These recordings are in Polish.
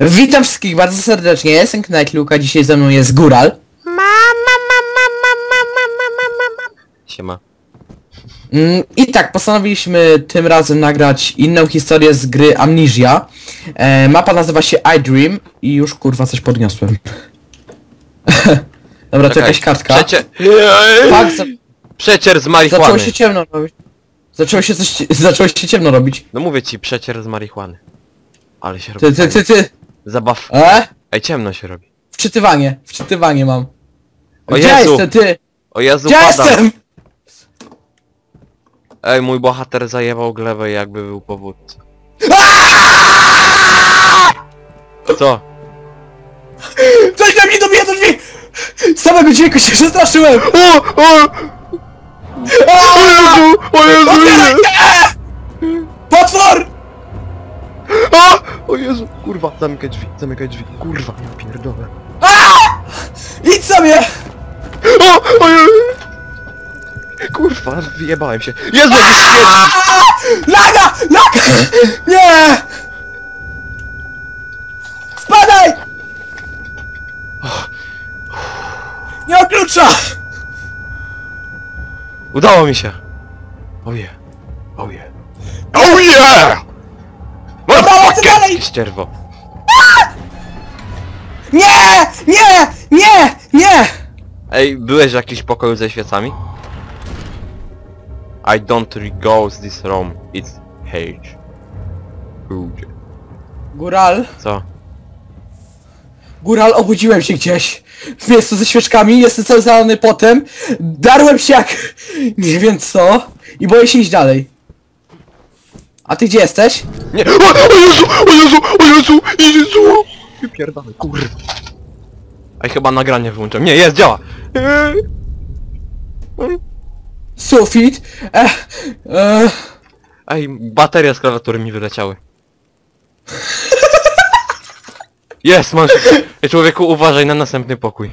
Witam wszystkich bardzo serdecznie, ja jestem Knight Luka, dzisiaj ze mną jest Góral. Siema. Mm, I tak, postanowiliśmy tym razem nagrać inną historię z gry Amnesia. E, mapa nazywa się iDream i już kurwa coś podniosłem. Dobra, to Czekaj, jakaś kartka. Przecie... Tak, za Przecier z zaczęło marihuany. się ciemno robić. Zaczęło się coś, zaczęło się ciemno robić. No mówię ci, przecier z marihuany. Ale się robi Ty, ty, ty, ty. Zabaw. E? Ej, ciemno się robi. Wczytywanie, wczytywanie mam. O Gdzie Jezu! jestem, ty? O Jezu, Gdzie padam. jestem? Ej, mój bohater zajebał glebę jakby był powódcą. Co? Coś na mnie dobija do drzwi! Z samego dźwięku się przestraszyłem! O! O! O Jezu! O Jezu! Otwieraj! Potwór! O! O Jezu! Kurwa, zamykaj drzwi, zamykaj drzwi. Kurwa, ja pierdolę. Idź sobie! O! O Jezu! Kurwa, wyjebałem się. Jezu, jakiś świeci! Laga! Laga! Nie! Spadaj! Nie ma klucza! Udało mi się! Oje! Oje! Oje! Lecę dalej! Ścierwo. Nie! Nie! Nie! Nie! Ej, byłeś w jakimś pokoju ze świecami? I don't reghost this room, it's hate. Ludzie. Góral, Co? góral, obudziłem się gdzieś. W miejscu ze świeczkami, jestem cały zalany potem. Darłem się jak... Nie wiem co. I boję się iść dalej. A ty gdzie jesteś? Nie! O, o Jezu! O Jezu! O Jezu! Jezu! Wypierdamy, kurwa. Ej, chyba nagranie wyłączam. Nie, jest, działa! Eee. Sufit. E, e, Ej, bateria z klawiatury mi wyleciały. Jest, masz... Ej, człowieku, uważaj na następny pokój.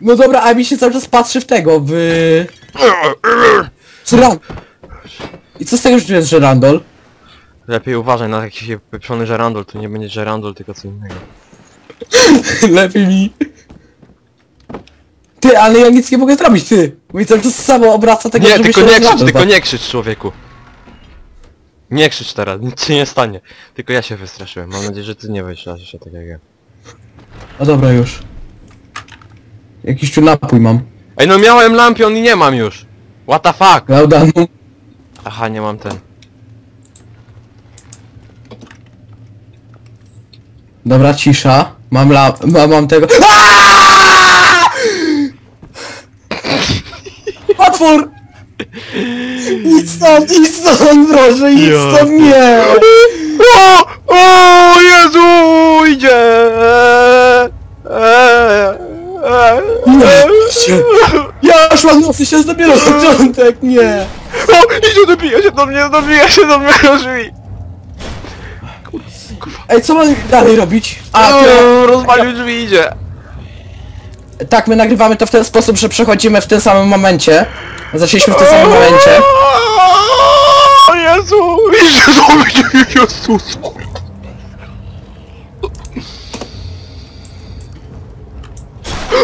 no dobra, a mi się cały czas patrzy w tego, w... Żeran... I co z tego, że tu jest żerandol? Lepiej uważaj na jakiś pieprzony żerandol, to nie będzie żerandol, tylko co innego. Lepiej mi. Ty, ale ja nic nie mogę zrobić, ty. Mój cały czas samo obraca tego, Nie, żeby tylko się nie krzycz, tylko tak. nie krzycz człowieku. Nie krzycz teraz, nic się nie stanie. Tylko ja się wystraszyłem, mam nadzieję, że ty nie wystraszysz się tak jak ja. No dobra, już. Jakiś tu napój mam. Ej, no miałem lampion i nie mam już. What the fuck? Laudanu. Aha, nie mam ten. Dobra, cisza. Mam la... Mam, mam tego... Aaaa! Potwór! Idź stąd, idź stąd, proszę, idź stąd, nie! O! O Jezu! Idzie! Eee, eee, Nie, eee. się- Nosy się dopiero początek, nie! O! Idzie, dobija się do mnie, dobija się do mnie do drzwi! Ej, co mam dalej robić? A, O, ty, rozwalił drzwi, idzie! tak, my nagrywamy to w ten sposób, że przechodzimy w tym samym momencie. Zaczęliśmy w tym samym momencie. O Jezu! Jezu! Jezus!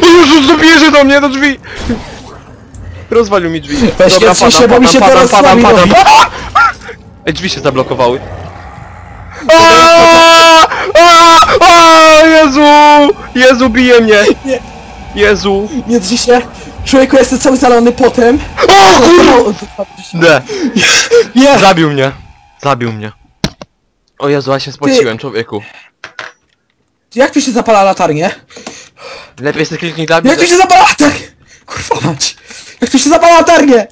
O Jezus, dobierze do mnie do drzwi! Rozwalił mi drzwi. Weź nie trzyj się, bo mi się teraz robi. Ej, drzwi się zablokowały. Aaaa! Jezu! Jezu, bije mnie! Nie. Jezu! Nie drży się. Człowieku, jestem cały zalony potem. O kurwa! Nie! Nie! Zabił mnie! Zabił mnie. O Jezu, ja się spociłem, człowieku. Jak tu się zapala latarnię? Lepiej sobie kliknij zabił. Jak tu się zapala latarnię? Kurwa mać! Jak tu się zapala latarnię?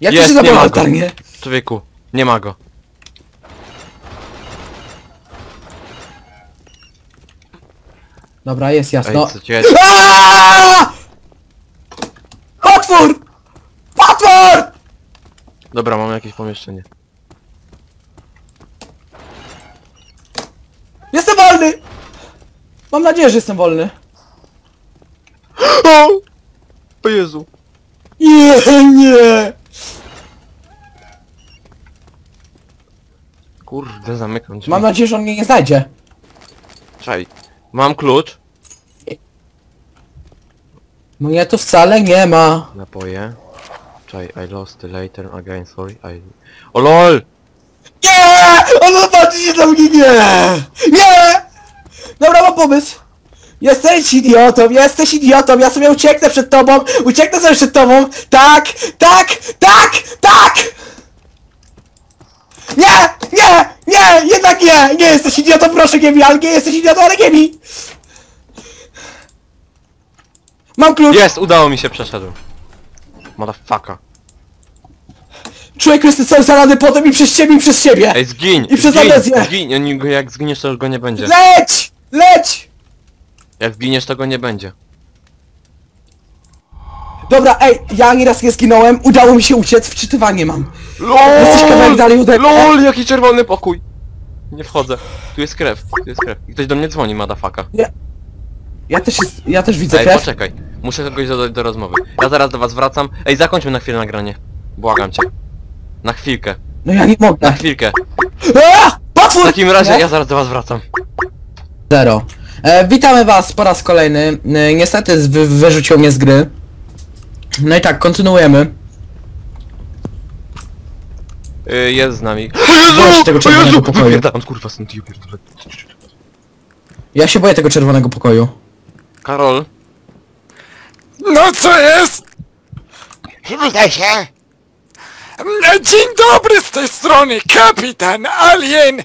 Jak tu Jest, się nie zapala ma go. latarnię? Człowieku, nie ma go. Dobra, jest Ej, jasno. co ci jest? Aaaa! Potwór! Potwór! Dobra, mam jakieś pomieszczenie. Jestem wolny! Mam nadzieję, że jestem wolny. O! O Jezu. Nie, nie! Kurde, zamykam drzwi. Mam nadzieję, że on mnie nie znajdzie. Czaj. Mam klucz. Mnie tu wcale nie ma. Napoje. Czaj, I lost it later again, sorry, I... O LOL! Nie! On zobaczy się do mnie, nie! Nie! Dobra, mam pomysł. Jesteś idiotą, jesteś idiotą, ja sobie ucieknę przed tobą, ucieknę sobie przed tobą, tak, tak, tak, tak! Nie, nie, nie, jednak nie, nie jesteś idiotą, proszę nie bij, ale nie jesteś idiotą, ale nie bij! Mam klucz, Jest, udało mi się, przeszedłem. Motherfucker. człowieku jestem cały zalany potem i przez ciebie i przez ciebie! Ej, zgiń! I przez zgiń, amnezję. zgiń! Oni go- Jak zginiesz, to już go nie będzie. Leć! Leć! Jak zginiesz, to go nie będzie. Dobra, ej, ja nieraz nie zginąłem, udało mi się uciec, wczytywanie mam. LOL! Jesteś kawałek dalej ode mnie. LOL, jaki czerwony pokój! Nie wchodzę. Tu jest krew, tu jest krew. I ktoś do mnie dzwoni, motherfucker. Ja też jest, ja też widzę Ej, krew. poczekaj. Muszę kogoś dodać do rozmowy. Ja zaraz do was wracam. Ej, zakończmy na chwilę nagranie. Błagam cię. Na chwilkę. No ja nie Na mogę. chwilkę. A! W Potwór! takim razie Nie? ja zaraz do was wracam. Zero. E, witamy was po raz kolejny. E, niestety z- wy, wyrzucił mnie z gry. No i tak, kontynuujemy. Y, jest z nami. Boże, tego czerwonego pokoju. Wypierdalam, kurwa, stąd ja pierdolę. Ja się boję tego czerwonego pokoju. Karol, No co jest? Witaj się! E, Dzień dobry z tej strony, kapitan Alien. E,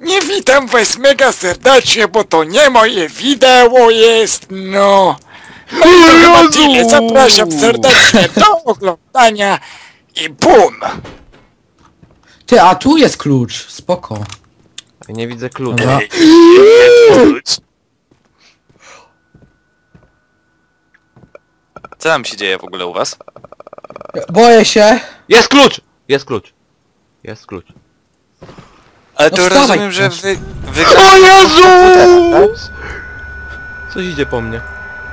nie witam was mega serdecznie, bo to nie moje wideo jest, no. No i to chyba tyle. Zapraszam serdecznie do oglądania i bum! Ty, a tu jest klucz. Spoko. Nie widzę klucza. Dobra. Co tam się dzieje w ogóle u was? Boję się. Jest klucz! Jest klucz. Jest klucz. Ale No to wstawaj, rozumiem, że proszę. wy... wy O Jezu! Coś idzie po mnie.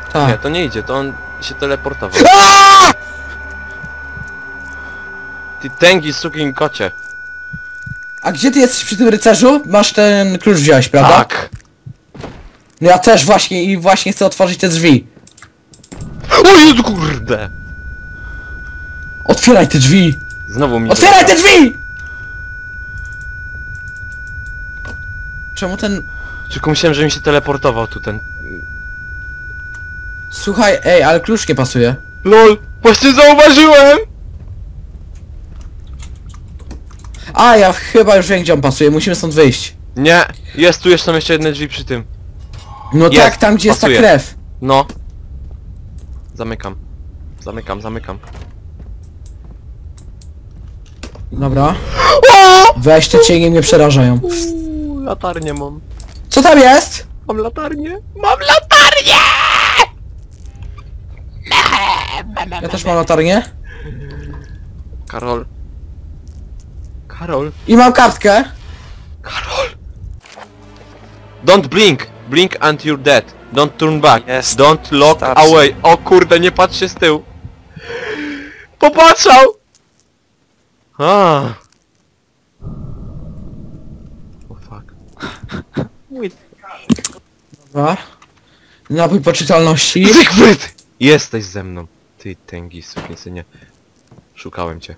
Nie, Tak. to nie idzie, to on się teleportował. Ty tęgi sukin kocie. A gdzie ty jesteś przy tym rycerzu? Masz ten klucz wziąłeś, prawda? Tak. No ja też właśnie i właśnie chcę otworzyć te drzwi. O Jezu, kurde! Otwieraj te drzwi! Znowu mi Otwieraj te drzwi! Czemu ten... Tylko myślałem, że mi się teleportował tu ten... Słuchaj, ej, ale klucz nie pasuje. LOL! Właśnie zauważyłem! A, ja chyba już wiem gdzie on pasuje, musimy stąd wyjść. Nie, jest tu jeszcze jeszcze jedne drzwi przy tym. No Jest, tak, tam gdzie jest ta pasuje. krew. No. Zamykam. Zamykam, zamykam. Dobra. Weź te cienie mnie przerażają. Latarnię mam. Co tam jest? Mam latarnię. Mam latarnię! Ja też mam latarnię. Karol. Karol. I mam kartkę. Karol! Don't blink! Blink and you're dead. Don't turn back. Jest. Don't look away. O kurde, nie patrz się z tyłu. Popatrzał! A. O fuck. Dobra. Napój poczytalności. Zygfryd! Jesteś ze mną. Ty tęgi synie. Szukałem cię.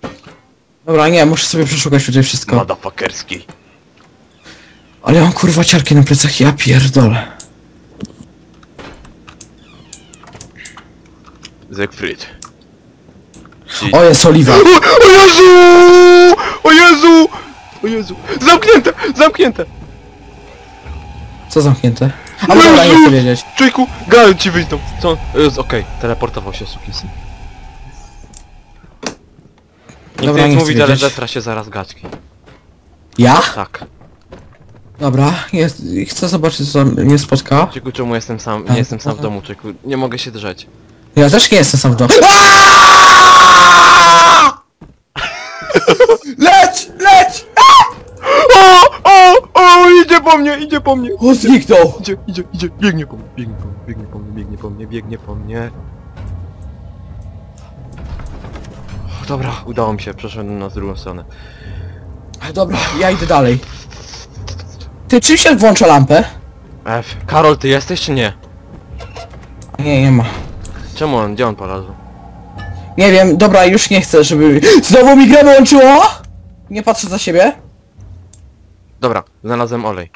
Dobra, nie, muszę sobie przeszukać tutaj wszystko. Motherfuckerski. Ale ja mam kurwa ciarki na plecach, ja pierdolę. Zygfryd. O, jest oliwa. O, o Jezu! O Jezu! O Jezu! Zamknięte! Zamknięte! Co zamknięte? A bo dobra, nie chcę wiedzieć. Czujku, Galen ci wyjdą. Co? Jest okej, teleportował się sukinsyn. Dobra, nie nie chcę mówić, ale wiedzieć. zetra się zaraz gaczki. Ja? Tak. Dobra, jest, chcę zobaczyć co mnie spotka. Czujku, czemu jestem sam, Tak. nie jestem sam w domu, czujku. Nie mogę się drzeć. Ja też nie jestem sam w domu. Leć! Leć! O! Idzie po mnie, idzie po mnie! O, zniknął! Idzie, idzie, idzie, biegnie po mnie, biegnie po mnie, biegnie po mnie, biegnie po mnie, biegnie po mnie. Dobra, udało mi się, przeszedłem na drugą stronę. Dobra, ja idę dalej. Ty, czym się włącza lampę? F. Karol, ty jesteś czy nie? Nie, nie ma. Czemu on? Gdzie on polazł? Nie wiem, dobra, już nie chcę, żeby... Znowu mi grę wyłączyło? Nie patrzę za siebie. Dobra, znalazłem olej.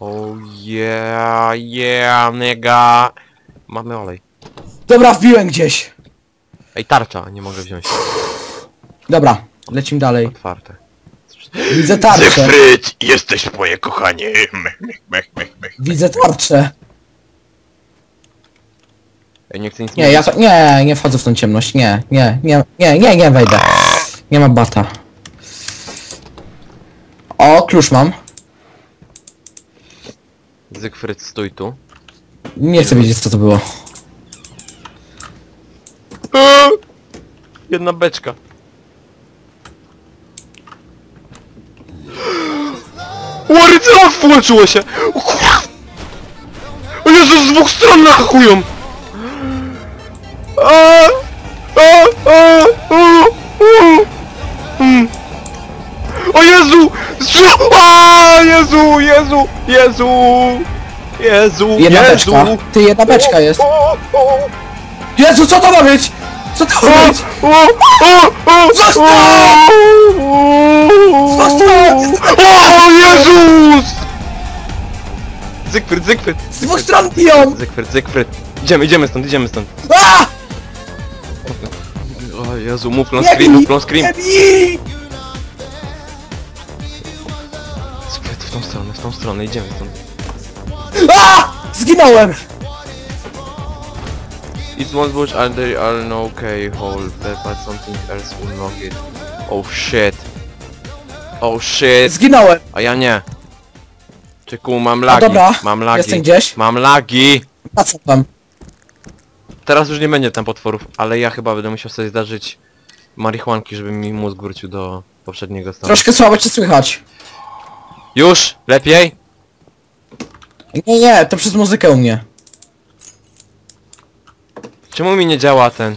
Oh yeah, yeah, nigga. Mamy olej. Dobra, wbiłem gdzieś. Ej, tarcza, nie mogę wziąć. Dobra, lecimy dalej. Otwarte. Widzę tarczę. Zygfryd, jesteś moje kochanie. Mech, mech, mech, mech, mech. Widzę tarczę. Ej, nie chcę nic Nie, ja to... Nie, nie wchodzę w tą ciemność. Nie, nie, nie, nie, nie, nie wejdę. Nie ma bata. O, klucz mam. Zygfryd, stój tu. Nie chcę wiedzieć co to było. Eee! Jedna beczka. Łary, co włączyło się? O Jezu, z dwóch stron a, mm. O Jezu! A, Jezu, Jezu, Jezu! Jezu, Jedna Jezu! beczka. Ty, jedna beczka jest. O, o, Jezu, co to ma być? Co to ma być? o, o, o, Zostaw! o, Zostaw! O Jezus! Zygfryd, Zygfryd! Z dwóch stron biją! Zygfryd, Zygfryd! Idziemy, idziemy stąd, idziemy stąd. A! O Jezu, muflon Nie scream, bij! muflon scream! Nie bij! Zygfryd, w tą stronę, w tą stronę, idziemy stąd. A! Zginąłem! It's one bush and they are no okay hole, but something else will knock it. Oh shit. Oh shit. Zginąłem! A ja nie. Czyku, mam lagi. dobra, mam lagi. jestem gdzieś. Mam lagi. A co tam? Teraz już nie będzie tam potworów, ale ja chyba będę musiał sobie zdarzyć marihuanki, żeby mi mózg wrócił do poprzedniego stanu. Troszkę słabo cię słychać. Już? Lepiej? Nie, nie, to przez muzykę u mnie. Czemu mi nie działa ten?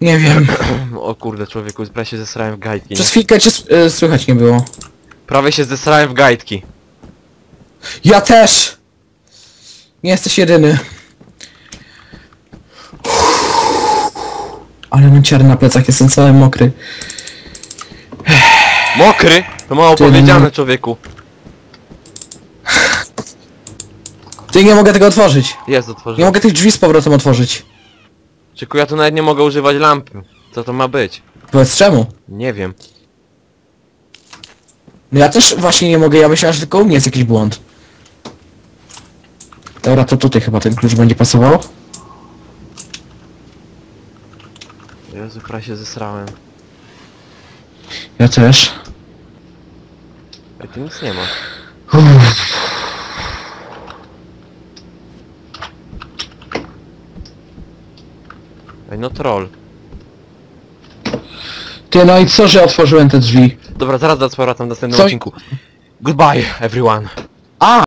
Nie wiem. O kurde, człowieku, prawie się zesrałem w gajtki. Nie? Przez chwilkę cię s- y, słychać nie było. Prawie się zesrałem w gajtki. Ja też! Nie jesteś jedyny. Ale mam ciary na plecach, jestem cały mokry. Mokry? To mało Ty, powiedziane, no. człowieku. Ty nie mogę tego otworzyć. Jest, Nie mogę tych drzwi z powrotem otworzyć. Czyku, ja tu nawet nie mogę używać lampy. Co to ma być? Powiedz czemu? Nie wiem. No ja też właśnie nie mogę, ja myślałem, że tylko u mnie jest jakiś błąd. Dobra, to tutaj chyba ten klucz będzie pasował. Jezu, prawie się zesrałem. Ja też. Ej, tu nic nie ma. Ej, no troll. Ty, no i co, że otworzyłem te drzwi? Dobra, zaraz do powrotem w następnym Co? odcinku. Goodbye, everyone. A!